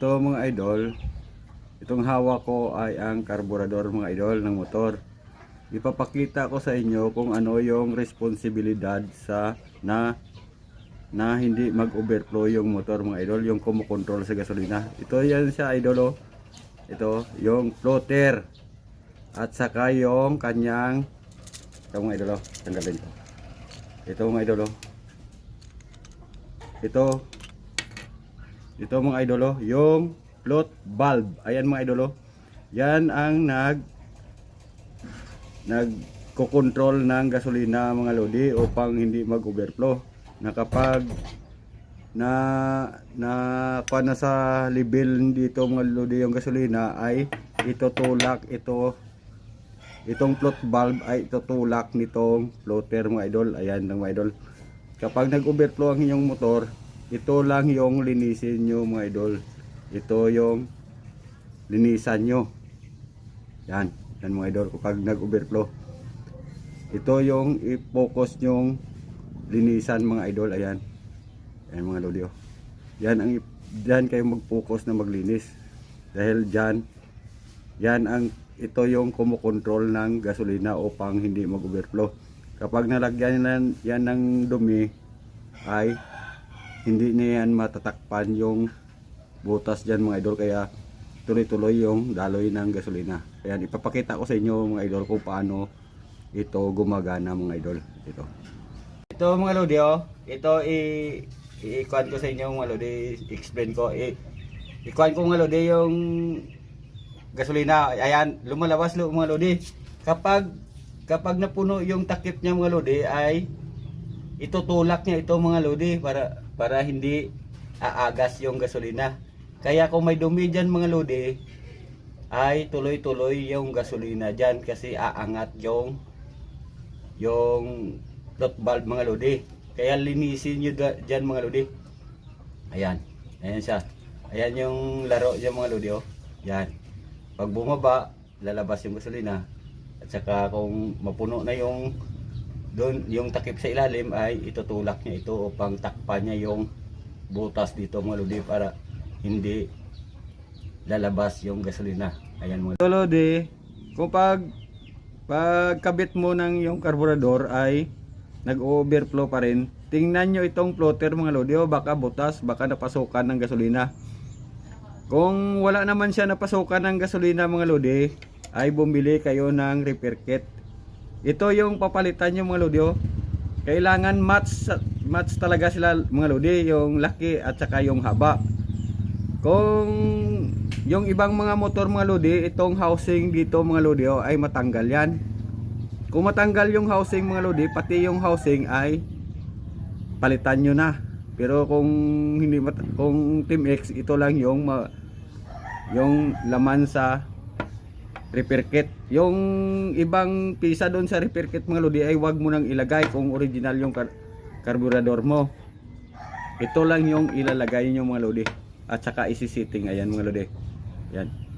Ito mga idol, itong hawak ko ay ang karburador mga idol ng motor. Ipapakita ko sa inyo kung ano yung responsibilidad sa na na hindi mag-overflow yung motor mga idol, yung kumukontrol sa gasolina. Ito yan siya idol oh. Ito, yung floater. At saka yung kanyang ito mga idol oh, tanggalin to. Ito mga idol oh. Ito ito mga idolo, yung float valve. Ayan mga idolo. Yan ang nag nagko-control ng gasolina mga lodi upang hindi mag-overflow. Na na na kuha na sa level dito mga lodi yung gasolina ay itutulak ito itong float valve ay itutulak nitong floater mga idol. Ayan lang mga idol. Kapag nag-overflow ang inyong motor, ito lang yung linisin nyo mga idol. Ito yung linisan nyo. Yan. Yan mga idol. Kapag nag-overflow. Ito yung i-focus nyong linisan mga idol. Ayan. Ayan mga lodi. oh. Yan ang dyan kayo mag-focus na maglinis. Dahil dyan, yan ang ito yung kumukontrol ng gasolina upang hindi mag-overflow. Kapag nalagyan yan, yan ng dumi, ay hindi na yan matatakpan yung butas dyan mga idol. Kaya tuloy-tuloy yung daloy ng gasolina. Kaya ipapakita ko sa inyo mga idol kung paano ito gumagana mga idol. Ito. Ito mga lodi oh. Ito i i-kuhan ko sa inyo mga lodi. Explain ko. I ikuhan ko mga lodi yung gasolina. Ayan lumalabas lo mga lodi. Kapag kapag napuno yung takip niya mga lodi ay itutulak niya ito mga lodi para para hindi aagas yung gasolina. Kaya kung may dumi dyan mga lodi ay tuloy-tuloy yung gasolina dyan kasi aangat yung yung float valve mga lodi. Kaya linisin nyo dyan mga lodi. Ayan. Ayan siya. Ayan yung laro dyan mga lodi oh. Yan. Pag bumaba, lalabas yung gasolina. At saka kung mapuno na yung doon yung takip sa ilalim ay itutulak niya ito upang takpan niya yung butas dito mga lodi para hindi lalabas yung gasolina. Ayan mga lodi. Kung pag pagkabit mo ng yung karburador ay nag-overflow pa rin, tingnan nyo itong floater mga lodi o baka butas, baka napasukan ng gasolina. Kung wala naman siya napasukan ng gasolina mga lodi, ay bumili kayo ng repair kit. Ito yung papalitan yung mga lodi oh. Kailangan match match talaga sila mga lodi, yung laki at saka yung haba. Kung yung ibang mga motor mga lodi, itong housing dito mga lodi oh, ay matanggal yan. Kung matanggal yung housing mga lodi, pati yung housing ay palitan nyo na. Pero kung hindi kung Team X, ito lang yung yung laman sa repair kit. Yung ibang pisa doon sa repair kit mga lodi ay wag mo nang ilagay kung original yung kar- karburador mo. Ito lang yung ilalagay nyo mga lodi. At saka isisiting ayan mga lodi. Yan.